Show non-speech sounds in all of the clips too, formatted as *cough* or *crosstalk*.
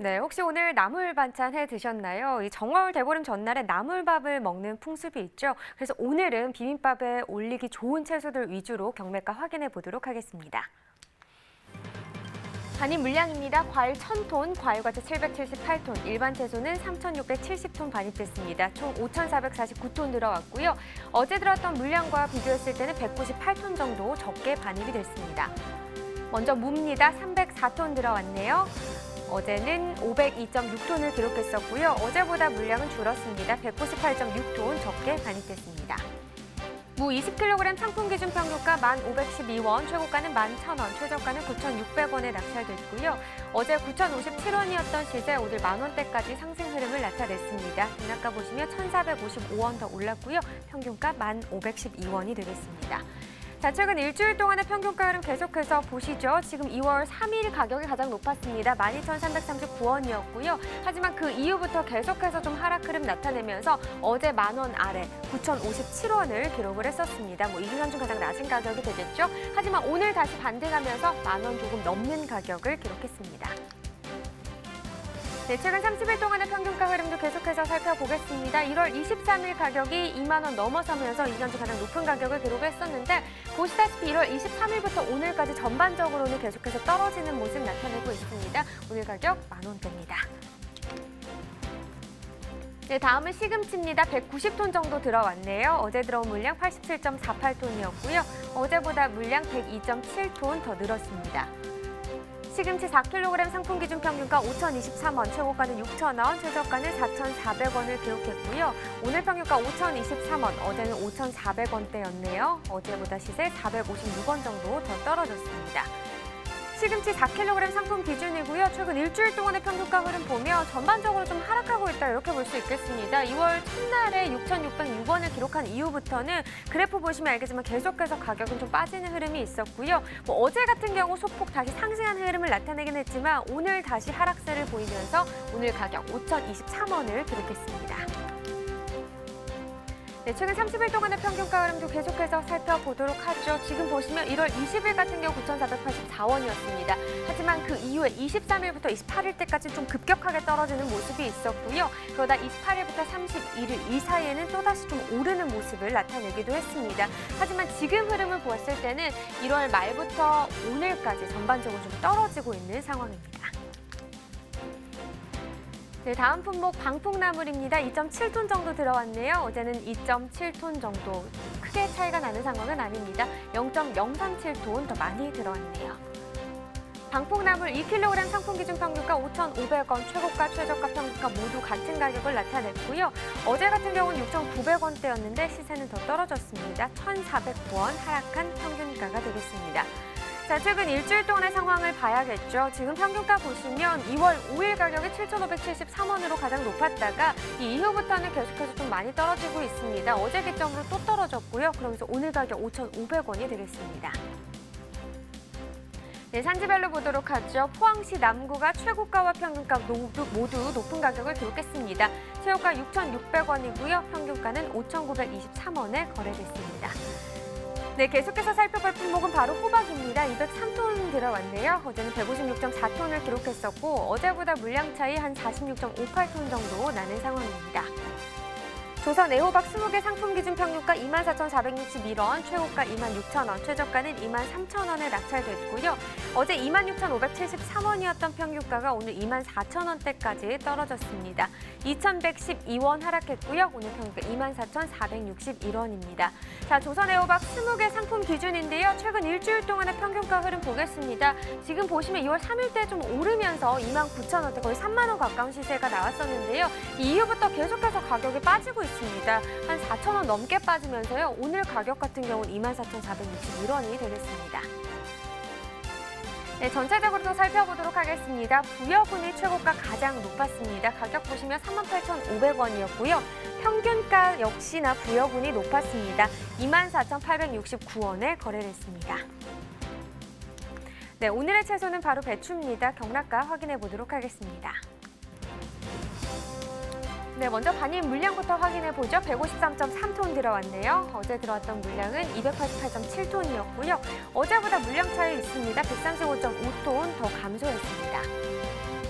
네, 혹시 오늘 나물 반찬 해 드셨나요? 이 정월 대보름 전날에 나물밥을 먹는 풍습이 있죠. 그래서 오늘은 비빔밥에 올리기 좋은 채소들 위주로 경매가 확인해 보도록 하겠습니다. 반입 물량입니다. 과일 1000톤, 과일과채 778톤, 일반 채소는 3670톤 반입됐습니다. 총 5449톤 들어왔고요. 어제 들어왔던 물량과 비교했을 때는 198톤 정도 적게 반입이 됐습니다. 먼저 무입니다. 304톤 들어왔네요. 어제는 502.6톤을 기록했었고요. 어제보다 물량은 줄었습니다. 198.6톤 적게 반입됐습니다. 무 20kg 상품 기준 평균가 1,512원, 최고가는 11,000원, 최저가는 9,600원에 낙찰됐고요. 어제 9,057원이었던 시세 오늘 만 원대까지 상승 흐름을 나타냈습니다. 등락가 보시면 1,455원 더 올랐고요. 평균가 1,512원이 되겠습니다. 자, 최근 일주일 동안의 평균가 흐름 계속해서 보시죠. 지금 2월 3일 가격이 가장 높았습니다. 12,339원이었고요. 하지만 그 이후부터 계속해서 좀 하락 흐름 나타내면서 어제 만 원 아래 9,057원을 기록을 했었습니다. 뭐 2주간 중 가장 낮은 가격이 되겠죠. 하지만 오늘 다시 반등하면서 만 원 조금 넘는 가격을 기록했습니다. 네, 최근 30일 동안의 평균가 흐름도 계속해서 살펴보겠습니다. 1월 23일 가격이 2만 원 넘어서면서 2년 중 가장 높은 가격을 기록했었는데 보시다시피 1월 23일부터 오늘까지 전반적으로는 계속해서 떨어지는 모습 나타내고 있습니다. 오늘 가격 만 원대입니다. 네, 다음은 시금치입니다. 190톤 정도 들어왔네요. 어제 들어온 물량 87.48톤이었고요. 어제보다 물량 102.7톤 더 늘었습니다. 시금치 4kg 상품 기준 평균가 5,023원, 최고가는 6,000원, 최저가는 4,400원을 기록했고요. 오늘 평균가 5,023원, 어제는 5,400원대였네요. 어제보다 시세 456원 정도 더 떨어졌습니다. 시금치 4kg 상품 기준이고요. 최근 일주일 동안의 평균가 흐름 보면 전반적으로 좀 하락하고 있다 이렇게 볼 수 있겠습니다. 2월 첫날에 6,606원을 기록한 이후부터는 그래프 보시면 알겠지만 계속해서 가격은 좀 빠지는 흐름이 있었고요. 뭐 어제 같은 경우 소폭 다시 상승하는 흐름을 나타내긴 했지만 오늘 다시 하락세를 보이면서 오늘 가격 5,023원을 기록했습니다. 네, 최근 30일 동안의 평균가 흐름도 계속해서 살펴보도록 하죠. 지금 보시면 1월 20일 같은 경우 9,484원이었습니다. 하지만 그 이후에 23일부터 28일 때까지 좀 급격하게 떨어지는 모습이 있었고요. 그러다 28일부터 31일 이 사이에는 또다시 좀 오르는 모습을 나타내기도 했습니다. 하지만 지금 흐름을 보았을 때는 1월 말부터 오늘까지 전반적으로 좀 떨어지고 있는 상황입니다. 네, 다음 품목 방풍나물입니다. 2.7톤 정도 들어왔네요. 어제는 2.7톤 정도 크게 차이가 나는 상황은 아닙니다. 0.037톤 더 많이 들어왔네요. 방풍나물 2kg 상품 기준 평균가 5,500원, 최고가, 최저가 평균가 모두 같은 가격을 나타냈고요. 어제 같은 경우는 6,900원대였는데 시세는 더 떨어졌습니다. 1,409원 하락한 평균가가 되겠습니다. 자, 최근 일주일 동안의 상황을 봐야겠죠. 지금 평균가 보시면 2월 5일 가격이 7,573원으로 가장 높았다가 이 이후부터는 계속해서 좀 많이 떨어지고 있습니다. 어제 기점으로 또 떨어졌고요. 그러면서 오늘 가격 5,500원이 되겠습니다. 네, 산지별로 보도록 하죠. 포항시 남구가 최고가와 평균가 모두, 모두 높은 가격을 기록했습니다. 최고가 6,600원이고요. 평균가는 5,923원에 거래됐습니다. 네, 계속해서 살펴볼 품목은 바로 호박입니다. 203톤 들어왔네요. 어제는 156.4톤을 기록했었고 어제보다 물량 차이 한 46.58톤 정도 나는 상황입니다. 조선 애호박 20개 상품 기준 평균가 24,461원, 최고가 26,000원, 최저가는 23,000원에 낙찰됐고요. 어제 26,573원이었던 평균가가 오늘 24,000원대까지 떨어졌습니다. 2,112원 하락했고요. 오늘 평균가 24,461원입니다. 자, 조선 애호박 20개 상품 기준인데요. 최근 일주일 동안의 평균가 흐름 보겠습니다. 지금 보시면 2월 3일 때 좀 오르면서 29,000원대 거의 3만 원 가까운 시세가 나왔었는데요. 이 이후부터 계속해서 가격이 빠지고 있습니다. 한 4,000원 넘게 빠지면서요. 오늘 가격 같은 경우는 24,461원이 되겠습니다. 네, 전체적으로 또 살펴보도록 하겠습니다. 부여분이 최고가 가장 높았습니다. 가격 보시면 38,500원이었고요. 평균가 역시나 부여분이 높았습니다. 24,869원에 거래됐습니다. 네, 오늘의 채소는 바로 배추입니다. 경락가 확인해 보도록 하겠습니다. 네, 먼저 반입 물량부터 확인해 보죠. 153.3톤 들어왔네요. 어제 들어왔던 물량은 288.7톤이었고요. 어제보다 물량 차이 있습니다. 135.5톤 더 감소했습니다.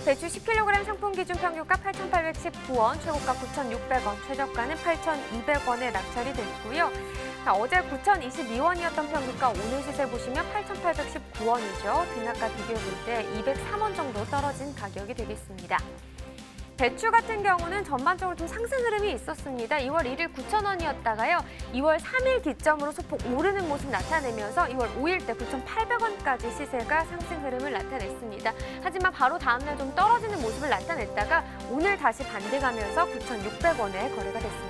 배추 10kg 상품 기준 평균가 8,819원, 최고가 9,600원, 최저가는 8,200원에 낙찰이 됐고요. 자, 어제 9,022원이었던 평균가 오늘 시세 보시면 8,819원이죠. 등락과 비교해 볼때 203원 정도 떨어진 가격이 되겠습니다. 배추 같은 경우는 전반적으로 좀 상승 흐름이 있었습니다. 2월 1일 9,000원이었다가요. 2월 3일 기점으로 소폭 오르는 모습 나타내면서 2월 5일 때 9,800원까지 시세가 상승 흐름을 나타냈습니다. 하지만 바로 다음날 좀 떨어지는 모습을 나타냈다가 오늘 다시 반등하면서 9,600원에 거래가 됐습니다.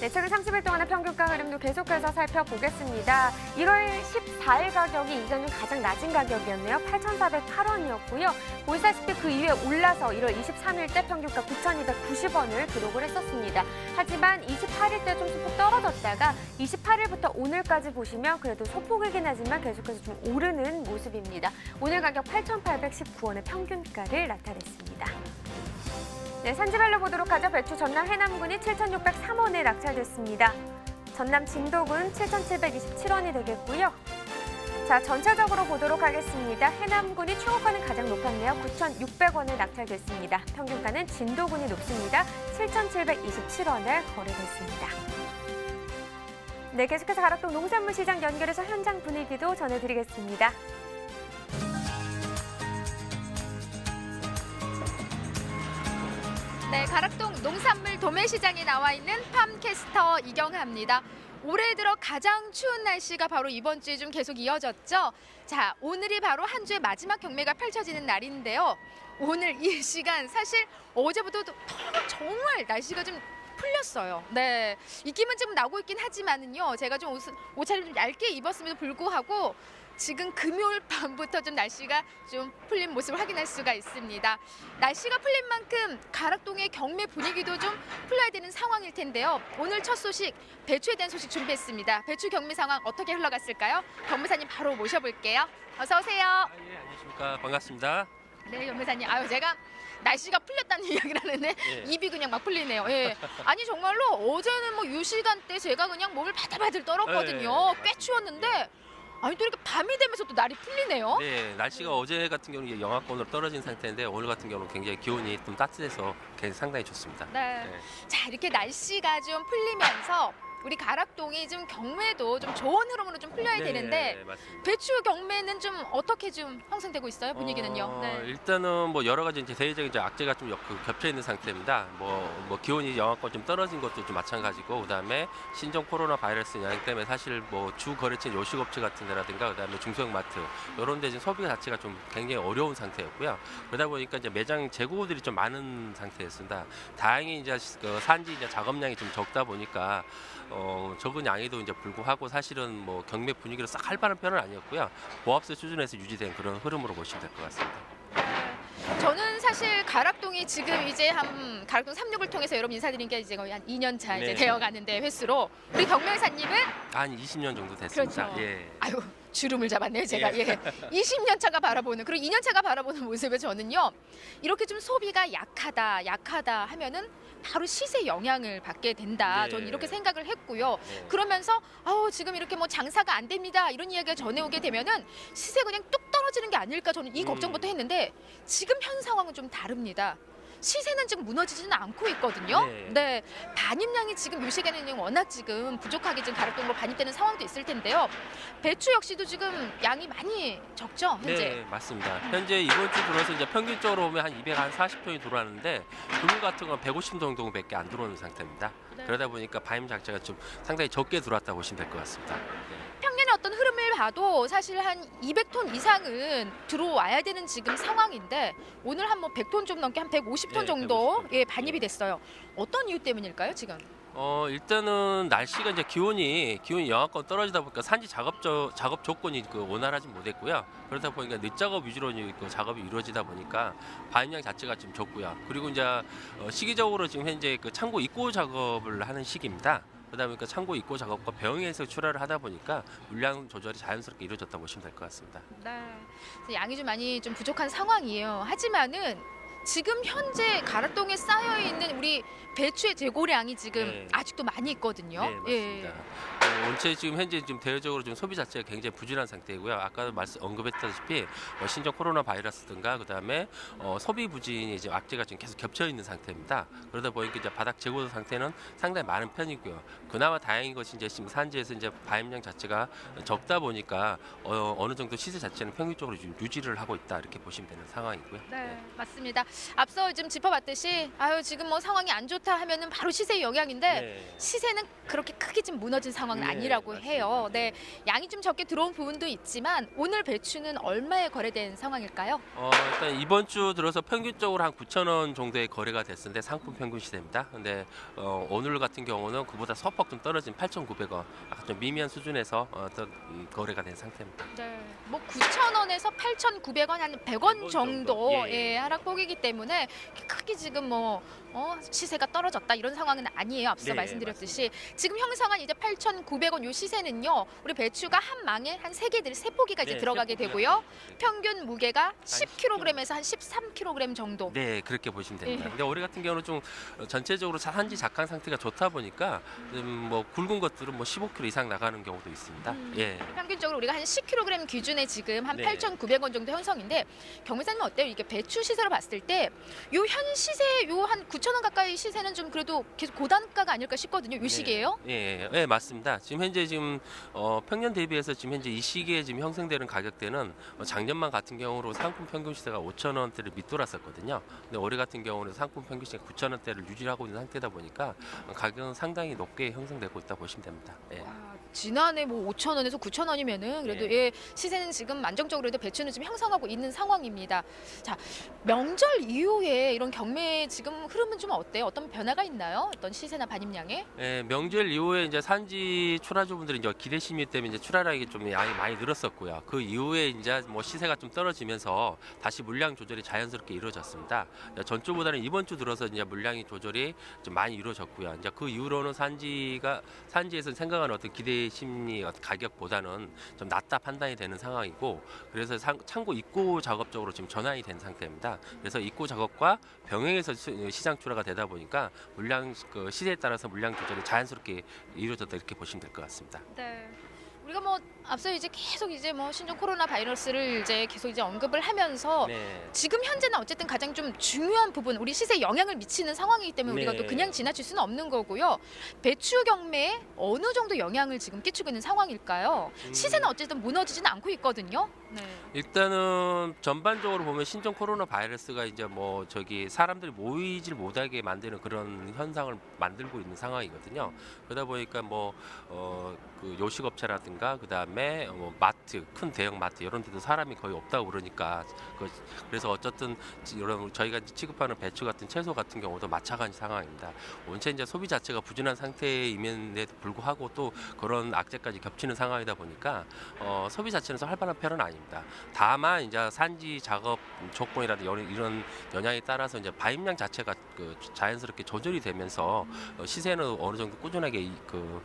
네, 최근 30일 동안의 평균가 흐름도 계속해서 살펴보겠습니다. 1월 14일 가격이 이전 중 가장 낮은 가격이었네요. 8,408원이었고요. 보시다시피 그 이후에 올라서 1월 23일 때 평균가 9,290원을 기록을 했었습니다. 하지만 28일 때 좀 소폭 떨어졌다가 28일부터 오늘까지 보시면 그래도 소폭이긴 하지만 계속해서 좀 오르는 모습입니다. 오늘 가격 8,819원의 평균가를 나타냈습니다. 네, 산지별로 보도록 하죠. 배추 전남 해남군이 7,603원에 낙찰됐습니다. 전남 진도군 7,727원이 되겠고요. 자, 전체적으로 보도록 하겠습니다. 해남군이 최고가는 가장 높았네요. 9,600원에 낙찰됐습니다. 평균가는 진도군이 높습니다. 7,727원에 거래됐습니다. 네, 계속해서 가락동 농산물 시장 연결해서 현장 분위기도 전해드리겠습니다. 네, 가락동 농산물 도매시장에 나와 있는 팜캐스터 이경하입니다. 올해 들어 가장 추운 날씨가 바로 이번 주에 좀 계속 이어졌죠. 자, 오늘이 바로 한 주의 마지막 경매가 펼쳐지는 날인데요. 오늘 이 시간 사실 어제부터 정말 날씨가 좀 풀렸어요. 네, 입김은 좀 나고 있긴 하지만은요. 제가 좀 옷, 옷차림 좀 얇게 입었음에도 불구하고 지금 금요일 *laughs* 밤부터 좀 날씨가 좀 풀린 모습을 확인할 수가 있습니다. 날씨가 풀린 만큼 가락동의 경매 분위기도 좀 풀려야 되는 상황일 텐데요. 오늘 첫 소식 배추에 대한 소식 준비했습니다. 배추 경매 상황 어떻게 흘러갔을까요? 경매사님 바로 모셔볼게요. 어서 오세요. 아, 예, 안녕하십니까. 반갑습니다. 네, 경매사님. 아유 제가 날씨가 풀렸다는 *laughs* 이야기를 하는데 예. 입이 그냥 막 풀리네요. 예. 아니 정말로 어제는 뭐이 시간대 제가 그냥 몸을 바들바들 떨었거든요. 예, 꽤 추웠는데 아니 또 이렇게 밤이 되면서 또 날이 풀리네요. 네, 날씨가 어제 같은 경우는 영하권으로 떨어진 상태인데 오늘 같은 경우는 굉장히 기온이 좀 따뜻해서 굉장히 상당히 좋습니다. 네. 네. 자 이렇게 날씨가 좀 풀리면서 우리 가락동이 좀 경매도 좀 좋은 흐름으로 좀 풀려야 네, 되는데 맞습니다. 배추 경매는 좀 어떻게 좀 형성되고 있어요 분위기는요? 어, 네. 일단은 뭐 여러 가지 이제 대외적인 이제 악재가 좀 엮- 그 겹쳐 있는 상태입니다. 뭐, 뭐 기온이 영하권 좀 떨어진 것도 좀 마찬가지고 그다음에 신종 코로나 바이러스 영향 때문에 사실 뭐 주 거래처 요식업체 같은 데라든가 그다음에 중소형 마트 이런 데 지금 소비 자체가 좀 굉장히 어려운 상태였고요. 그러다 보니까 이제 매장 재고들이 좀 많은 상태였습니다. 다행히 이제 그 산지 이제 작업량이 좀 적다 보니까 어, 적은 양에도 이제 불구하고 사실은 뭐 경매 분위기로 싹 활발한 편은 아니었고요. 보합세 수준에서 유지된 그런 흐름으로 보시면 될 것 같습니다. 저는 사실 가락동이 지금 이제 한 가락동 36을 통해서 여러분 인사드린 게 이제 거의 한 2년 차 이제 네. 되어 가는데 횟수로 우리 경매사님은 한 20년 정도 됐습니다. 그렇죠. 예. 아유 주름을 잡았네요 제가 예. 예. 20년 차가 바라보는 그리고 2년 차가 바라보는 모습을 저는요 이렇게 좀 소비가 약하다 약하다 하면은 바로 시세 영향을 받게 된다 네. 저는 이렇게 생각을 했고요 네. 그러면서 아우 지금 이렇게 뭐 장사가 안 됩니다 이런 이야기가 전해오게 되면은 시세가 그냥 뚝 떨어지는 게 아닐까 저는 이 음. 걱정부터 했는데 지금 현 상황은 좀 다릅니다. 시세는 지금 무너지지는 않고 있거든요. 네. 네, 반입량이 지금 요 시간에는 워낙 지금 부족하게 지금 가락동으로 반입되는 상황도 있을 텐데요. 배추 역시도 지금 양이 많이 적죠 현재. 네, 맞습니다. 현재 이번 주 들어서 이제 평균적으로 보면 한 240톤이 들어왔는데 금일 같은 건 150톤 정도밖에 안 들어오는 상태입니다. 네. 그러다 보니까 바임 자체가 좀 상당히 적게 들어왔다 고 보시면 될 것 같습니다. 평년의 어떤 흐름을 봐도 사실 한 200톤 이상은 들어와야 되는 지금 상황인데 오늘 한 뭐 100톤 좀 넘게 한 150톤 네, 정도 150톤. 예 반입이 됐어요. 어떤 이유 때문일까요 지금? 어 일단은 날씨가 이제 기온이 기온이 영하권 떨어지다 보니까 산지 작업 조, 작업 조건이 그 원활하지 못했고요. 그러다 보니까 늦 작업 위주로 그 작업이 이루어지다 보니까 반입량 자체가 좀 적고요. 그리고 이제 어, 시기적으로 지금 현재 그 창고 입고 작업을 하는 시기입니다. 그러다 보니까 창고 입고 작업과 병행해서 출하를 하다 보니까 물량 조절이 자연스럽게 이루어졌다 보시면 될 것 같습니다. 네. 양이 좀 많이 좀 부족한 상황이에요. 하지만은 지금 현재 가락동에 쌓여 있는 우리 배추의 재고량이 지금 네. 아직도 많이 있거든요. 네, 맞습니다. 어, 원체 지금 현재 지금 대외적으로 좀 소비 자체가 굉장히 부진한 상태이고요. 아까 말씀 언급했다시피 어, 신종 코로나 바이러스든가 그다음에 어, 소비 부진이 이제 악재가 지금 계속 겹쳐 있는 상태입니다. 그러다 보니까 이제 바닥 재고 상태는 상당히 많은 편이고요. 그나마 다행인 것이 이제 지금 산지에서 이제 바임량 자체가 적다 보니까 어, 어느 정도 시세 자체는 평균적으로 좀 유지를 하고 있다 이렇게 보시면 되는 상황이고요. 네, 맞습니다. 앞서 좀 짚어봤듯이 아유 지금 뭐 상황이 안 좋다 하면은 바로 시세 영향인데 네. 시세는 그렇게 크게 좀 무너진 상황은 네, 아니라고 맞습니다. 해요. 네, 양이 좀 적게 들어온 부분도 있지만 오늘 배추는 얼마에 거래된 상황일까요? 어, 일단 이번 주 들어서 평균적으로 한 9천 원 정도의 거래가 됐는데 상품 평균 시세입니다. 근데 어, 오늘 같은 경우는 그보다 소폭 좀 떨어진 8,900원, 약간 좀 미미한 수준에서 어, 떤 음, 거래가 된 상태입니다. 네, 뭐 9,000원에서 8,900원 한 100원 정도 정도, 예, 예. 예, 하락폭이기 때문에 크게 지금 뭐 어, 시세가 떨어졌다 이런 상황은 아니에요. 앞서 네, 말씀드렸듯이 지금 형성한 이제 8,900원 요 시세는요. 우리 배추가 한 망에 한 세 개들 세 포기가 이제 네, 들어가게 되고요. 평균 무게가 10kg에서 한 13kg 정도. 네, 그렇게 보시면 됩니다. 예. 근데 올해 같은 경우는 좀 어, 전체적으로 산지 작황 상태가 좋다 보니까 좀뭐 굵은 것들은 뭐 15kg 이상 나가는 경우도 있습니다. 음. 예. 평균적으로 우리가 한 10kg 기준에 지금 한 네. 8,900원 정도 형성인데 경매사님 어때요? 이게 배추 시세로 봤을 때 요 현 시세 요 한 9,000원 가까이 시세는 좀 그래도 계속 고단가가 아닐까 싶거든요. 요 시기에요? 예, 예, 예, 맞습니다. 지금 현재 지금 어, 평년 대비해서 지금 현재 이 시기에 지금 형성되는 가격대는 어, 작년만 같은 경우로 상품 평균 시세가 5천 원대를 밑돌았었거든요. 근데 올해 같은 경우는 상품 평균 시세가 9천 원대를 유지하고 있는 상태다 보니까 어, 가격은 상당히 높게 형성되고 있다 보시면 됩니다. 예. 와, 지난해 뭐 5천 원에서 9천 원이면은 그래도 네. 예 시세는 지금 안정적으로도 배추는 좀 형성하고 있는 상황입니다. 자 명절 이후에 이런 경매 지금 흐름은 좀 어때요? 어떤 변화가 있나요? 어떤 시세나 반입량에? 예, 명절 이후에 이제 산지 출하주분들이 이제 기대 심리 때문에 이제 출하량이 좀 양이 많이 늘었었고요. 그 이후에 이제 뭐 시세가 좀 떨어지면서 다시 물량 조절이 자연스럽게 이루어졌습니다. 전주보다는 이번 주 들어서 이제 물량이 조절이 좀 많이 이루어졌고요. 이제 그 이후로는 산지가 산지에서 생각하는 어떤 기대 심리 가격보다는 좀 낮다 판단이 되는 상황이고 그래서 상- 창고 입고 작업 적으로 지금 전환이 된 상태입니다. 그래서 입고 작업과 병행해서 시- 시장 출하가 되다 보니까 물량 그 시세에 따라서 물량 조절이 자연스럽게 이루어졌다 이렇게 보시면 될 것 같습니다. 네. 우리가 뭐 앞서 이제 계속 이제 뭐 신종 코로나 바이러스를 이제 계속 이제 언급을 하면서 네. 지금 현재는 어쨌든 가장 좀 중요한 부분 우리 시세에 영향을 미치는 상황이기 때문에 우리가 네. 또 그냥 지나칠 수는 없는 거고요. 배추 경매에 어느 정도 영향을 지금 끼치고 있는 상황일까요? 음. 시세는 어쨌든 무너지지는 않고 있거든요. 네. 일단은 전반적으로 보면 신종 코로나 바이러스가 이제 뭐 저기 사람들이 모이질 못하게 만드는 그런 현상을 만들고 있는 상황이거든요. 그러다 보니까 뭐어그 요식업체라든가 그 다음에 뭐 마트 큰 대형 마트 이런 데도 사람이 거의 없다고 그러니까 그 그래서 어쨌든 이런 저희가 취급하는 배추 같은 채소 같은 경우도 마찬가지 상황입니다. 원체 이제 소비 자체가 부진한 상태임에도 불구하고 또 그런 악재까지 겹치는 상황이다 보니까 어, 소비 자체는 활발한 편은 아닙니다. 다만 이제 산지 작업 조건이라든지 이런- 영향에 따라서 이제 바임량 자체가 그 자연스럽게 조절이 되면서 어, 시세는 어느 정도 꾸준하게 이- 그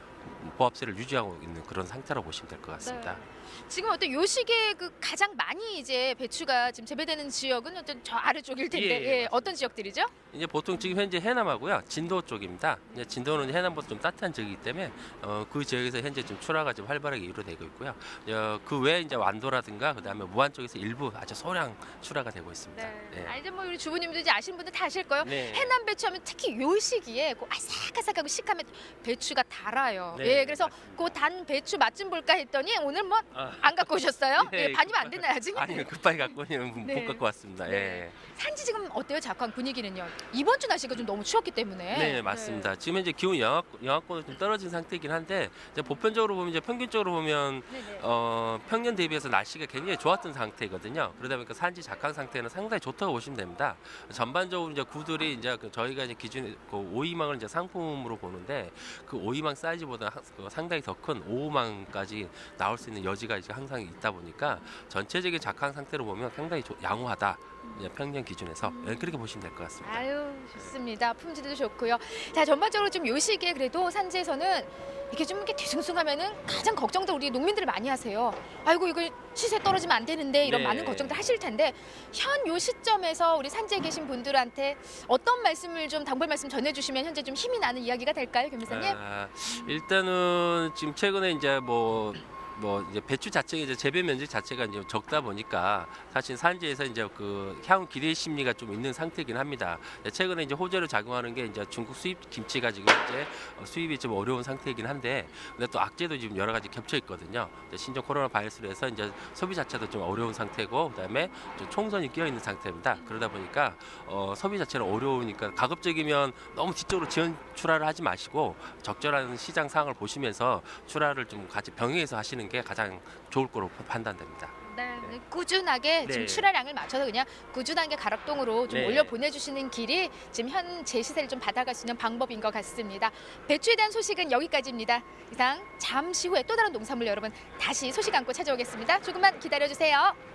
보합세를 유지하고 있는 그런 상태라고 보시면 될 것 같습니다. 네. 지금 어떤 요 시기에 그 가장 많이 이제 배추가 지금 재배되는 지역은 어떤 저 아래쪽일 텐데 예, 예, 예. 어떤 지역들이죠? 이제 보통 지금 현재 해남하고요 진도 쪽입니다. 이제 진도는 해남보다 좀 따뜻한 지역이기 때문에 어, 그 지역에서 현재 좀 출하가 좀 활발하게 이루어지고 있고요. 어, 그 외에 이제 완도라든가 그다음에 무안 쪽에서 일부 아주 소량 출하가 되고 있습니다. 네. 아, 이제 뭐 우리 주부님도 이제 아시는 분들 다 아실 거예요. 네. 해남 배추하면 특히 요 시기에 그 아삭아삭하고 시큼한 배추가 달아요. 네, 예, 그래서 맞습니다. 그단 배추 맛 좀 볼까 했더니 오늘 뭐안 아, 갖고 오셨어요? 네, 예, 반입 안 됐나요 아직? 아니요 급하게 갖고 오면 네. 못 갖고 왔습니다. 네. 예. 산지 지금 어때요? 작황 분위기는요. 이번 주 날씨가 좀 너무 추웠기 때문에. 네, 맞습니다. 지금 현재 기온 영하, 영하권은 좀 떨어진 상태이긴 한데 이제 보편적으로 보면 이제 평균적으로 보면 네, 네. 어, 평년 대비해서 날씨가 굉장히 좋았던 상태거든요. 그러다 보니까 산지 작황 상태는 상당히 좋다고 보시면 됩니다. 전반적으로 이제 구들이 이제 그 저희가 이제 기준 그 오이망을 이제 상품으로 보는데 그 오이망 사이즈보다 상당히 더큰 오오망까지 나올 수 있는 여지가 이제 항상 있다 보니까 전체적인 작황 상태로 보면 상당히 조- 양호하다. 이제 평년 기준에서 예, 그렇게 보시면 될 것 같습니다. 아유 좋습니다. 품질도 좋고요. 자 전반적으로 좀 요 시기에 그래도 산지에서는 이게 좀 이렇게 뒤숭숭하면은 가장 걱정들 우리 농민들 많이 하세요. 아이고 이거 시세 떨어지면 안 되는데 이런 네. 많은 걱정들 하실 텐데 현 요 시점에서 우리 산지에 계신 분들한테 어떤 말씀을 좀 당부의 말씀 전해주시면 현재 좀 힘이 나는 이야기가 될까요, 김기사님? 아, 일단은 지금 최근에 이제 뭐. 뭐 이제 배추 자체가 이제 재배 면적 자체가 이제 적다 보니까 사실 산지에서 이제 그 향후 기대 심리가 좀 있는 상태이긴 합니다. 최근에 이제 호재로 작용하는 게 이제 중국 수입 김치가 지금 이제 어, 수입이 좀 어려운 상태이긴 한데 근데 또 악재도 지금 여러 가지 겹쳐 있거든요. 신종 코로나 바이러스로 해서 이제 소비 자체도 좀 어려운 상태고 그다음에 좀 총선이 끼어 있는 상태입니다. 그러다 보니까 어, 소비 자체는 어려우니까 가급적이면 너무 뒤쪽으로 지연 출하를 하지 마시고 적절한 시장 상황을 보시면서 출하를 좀 같이 병행해서 하시는 게 가장 좋을 거로 판단됩니다. 네, 꾸준하게 지금 네. 출하량을 맞춰서 그냥 꾸준하게 가락동으로 좀 네. 올려 보내주시는 길이 지금 현 제 시세를 좀 받아갈 수 있는 방법인 것 같습니다. 배추에 대한 소식은 여기까지입니다. 이상 잠시 후에 또 다른 농산물 여러분 다시 소식 안고 찾아오겠습니다. 조금만 기다려주세요.